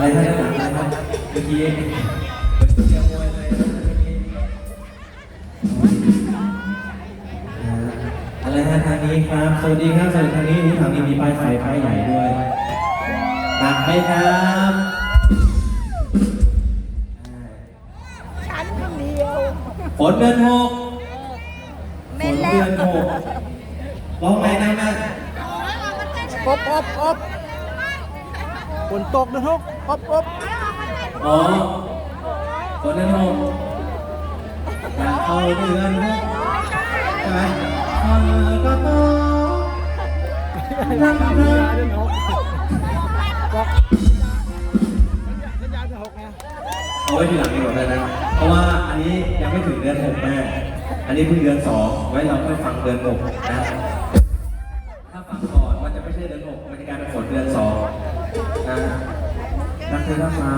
อะไรนะอะไรนะเมื่อกี้เหมือนเชียร์มวยเลยนะเมื่อกี้อ่าอะไรฮะทางนี้ครับ สวัสดีครับสวัสดีทางนี้นี่ทางนี้มีป้ายไฟป้ายใหญ่ด้วยหนักไหมครับอ่าฉันคนเดียวฝนเดือนหกเม่นฝแล้เดืวอนหกร้องไงนะแม่อบอบอบ ฝนตกนะทุกอบอบอ๋อฝนเดือนหกอยากเข้าเดือนหกใช่ไหมฝนก็ตกนั่งเพลินเดือนหกบอกสัญญาณเดือนหกไงเอาไว้ทีหลังดีกว่าได้นะ เพราะว่าอันนี้ยังไม่ถึงเดือนหกแม่ อันนี้เพิ่งเดือนสองไว้เราค่อยฟังเดือนหกนะ นะรักเธอรักฟ้า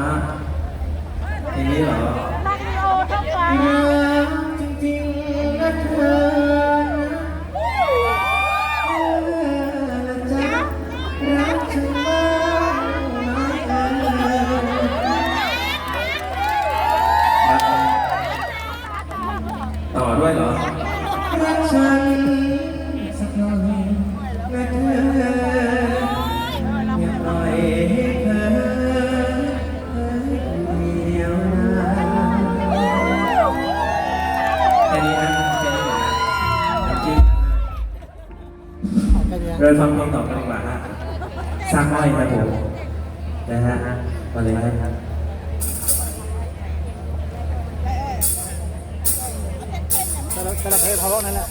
อย่างนี้เหรอนักโลทั้งฟ้ารักจริงๆนะเธอนะจ๊ะรักฉันมากน้อยเอ่ยต่อด้วยเหรอรักฉัน ฟังเพลงต่อกันดีกว่าฮะสร้างอ้อยครับผมนะฮะมาเลยครับแต่ละแต่ละเพลงทะเลาะนั่นแหละ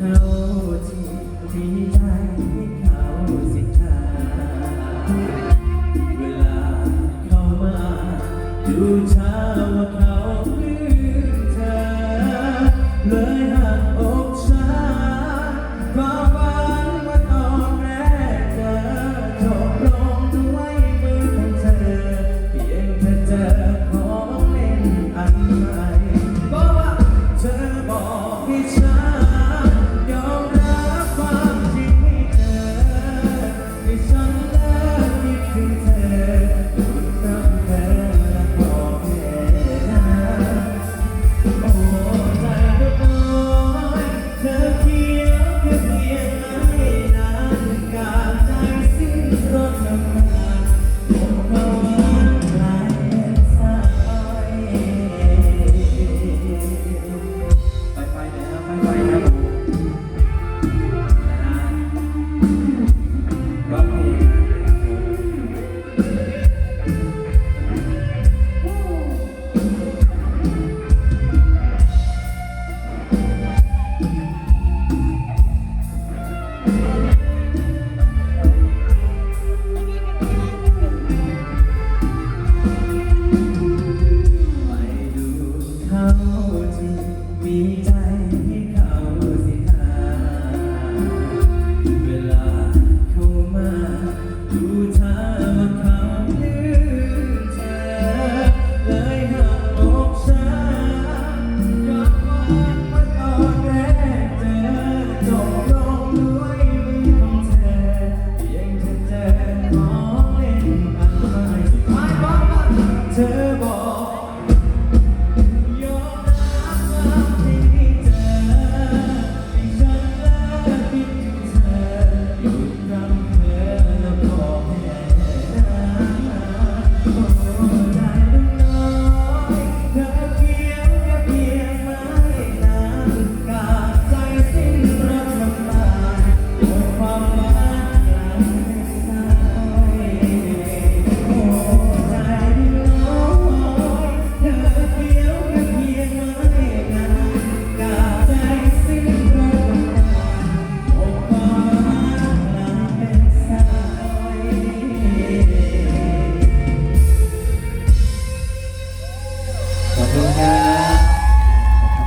close.